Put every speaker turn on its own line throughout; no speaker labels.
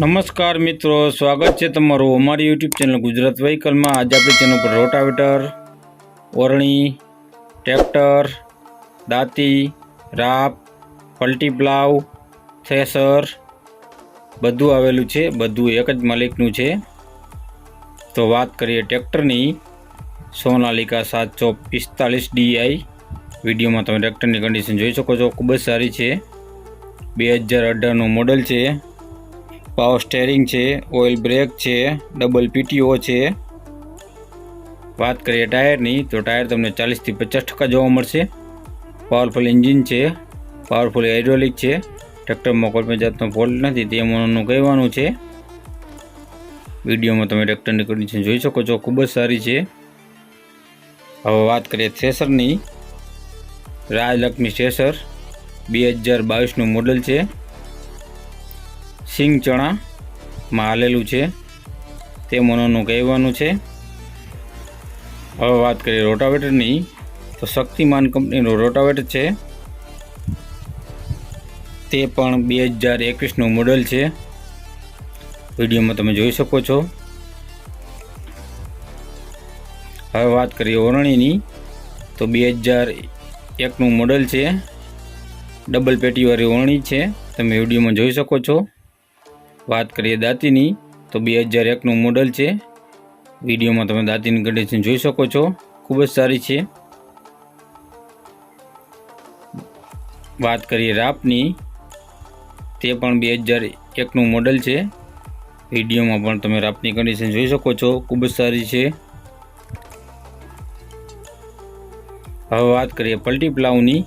નમસ્કાર મિત્રો, સ્વાગત છે તમારું અમારી યુટ્યુબ ચેનલ ગુજરાત વ્હીકલમાં. આજે આપણી ચેનલ પર રોટાવેટર, ઓરણી, ટ્રેક્ટર, દાંતી, રાપ પલ્ટીપ્લાવ થ્રેસર બધું આવેલું છે, બધું એક જ માલિકનું છે. તો વાત કરીએ ટ્રેક્ટરની. સોનાલિકા સાતસો પિસ્તાલીસ ડીઆઈ. વિડીયોમાં તમે ટ્રેક્ટરની કન્ડિશન જોઈ શકો છો, ખૂબ જ સારી છે. બે હજાર અઢારનું મોડલ છે. પાવર સ્ટેરિંગ છે, ઓઇલ બ્રેક છે, ડબલ પીટીઓ છે. વાત કરીએ ટાયરની, તો ટાયર તમને ચાલીસથી પચાસ ટકા જોવા મળશે. પાવરફુલ એન્જિન છે, પાવરફુલ હાઇડ્રોલિક છે. ટ્રેક્ટરમાં કોઈપણ જાતનો ફોલ્ટ નથી, તે મનોનું કહેવાનું છે. વિડીયોમાં તમે ટ્રેક્ટરની કન્ડિશન જોઈ શકો છો, ખૂબ જ સારી છે. હવે વાત કરીએ થ્રેસરની રાજલક્ષ્મી થ્રેસર બે હજાર બાવીસનું મોડલ છે. સિંગ ચણામાં હાલેલું છે. તે મનોનું કહેવાનું છે. હવે વાત કરીએ રોટાવેટરની, તો શક્તિમાન કંપનીનું રોટાવેટર છે. તે પણ બે હજાર એકવીસનું મોડલ છે. વિડીયોમાં તમે જોઈ શકો છો. હવે વાત કરીએ ઓરણીની, તો બે હજાર એકનું મોડલ છે. ડબલ પેટીવાળી ઓરણી છે. તમે વિડીયોમાં જોઈ શકો છો. વાત કરીએ દાંતીની, તો બે હજાર એકનું મોડલ છે. વિડીયોમાં તમે દાંતીની કન્ડિશન જોઈ શકો છો. ખૂબ જ સારી છે. વાત કરીએ રાપની, તે પણ બે હજાર એકનું મોડલ છે. વિડીયોમાં પણ તમે રાપની કન્ડિશન જોઈ શકો છો. ખૂબ જ સારી છે. હવે વાત કરીએ પલટી પ્લાવની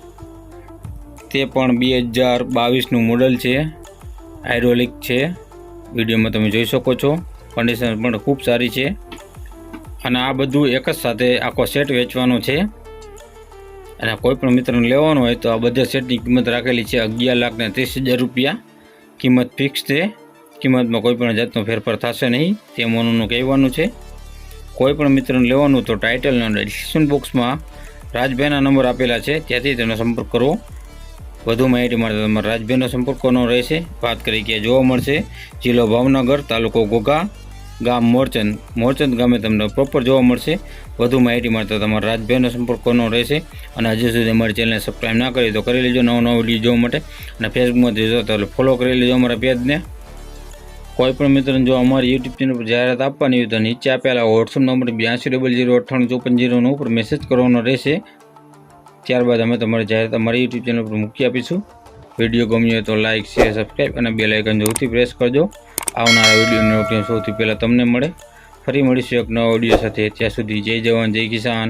તે પણ બે હજાર બાવીસનું મોડલ છે. હાઇડ્રોલિક છે. વિડીયોમાં તમે જોઈ શકો છો. કન્ડિશન પણ ખૂબ સારી છે. અને આ બધું એક જ સાથે આખો સેટ વેચવાનો છે. અને કોઈ પણ મિત્રને લેવાનો હોય તો આ બધા સેટની કિંમત રાખેલી છે અગિયાર લાખ ને ત્રીસ હજાર રૂપિયા. કિંમત ફિક્સ છે. કિંમતમાં કોઈ પણ જાતનો ફેરફાર થશે નહીં. તે મોનુનું કહેવાનું છે. કોઈ પણ મિત્રને લેવાનું તો ટાઇટલ અને ડિસ્ક્રિપ્શન બોક્સમાં રાજભાઈના નંબર આપેલા છે. ત્યાંથી તેનો સંપર્ક કરવો વધુ માહિતી માટે તમારા રાજભાઈનો સંપર્ક કોનો રહેશે. વાત કરી કે જોવા મળશે. જિલ્લો ભાવનગર, તાલુકો ઘોઘા ગામ મોરચંદ. મોરચંદ ગામે તમને પ્રોપર જોવા મળશે. વધુ માહિતી મળતા તમારા રાજભાઈનો સંપર્ક કોનો રહેશે. અને હજુ સુધી અમારી ચેનલને સબસ્ક્રાઈબ ના કરી તો કરી લેજો નવો નવો વીડિયો જોવા માટે. અને ફેસબુકમાંથી જો તો ફોલો કરી લેજો અમારા પેજને કોઈ પણ મિત્રોને જો અમારી યુટ્યુબ ચેનલ પર જાહેરાત આપવાની હોય તો નીચે આપેલા વોટ્સઅપ નંબર બ્યાસી ડબલ જીરો અઠ્ઠાણું ચોપન જીરોનો ઉપર મેસેજ કરવાનો રહેશે. ત્યારબાદ અમે તમારી જાહેરાત અમારી યુટ્યુબ ચેનલ પર મૂકી આપીશું. વીડિયો ગમ્યો હોય તો લાઇક શેર સબસ્ક્રાઈબ અને બે લાઇકન જરૂરથી પ્રેસ કરજો. આવનારા વિડીયોની નોટિફિકેશન સૌથી પહેલાં તમને મળે. ફરી મળીશું એક નવા વીડિયો સાથે. ત્યાં સુધી જય જવાન, જય કિસાન.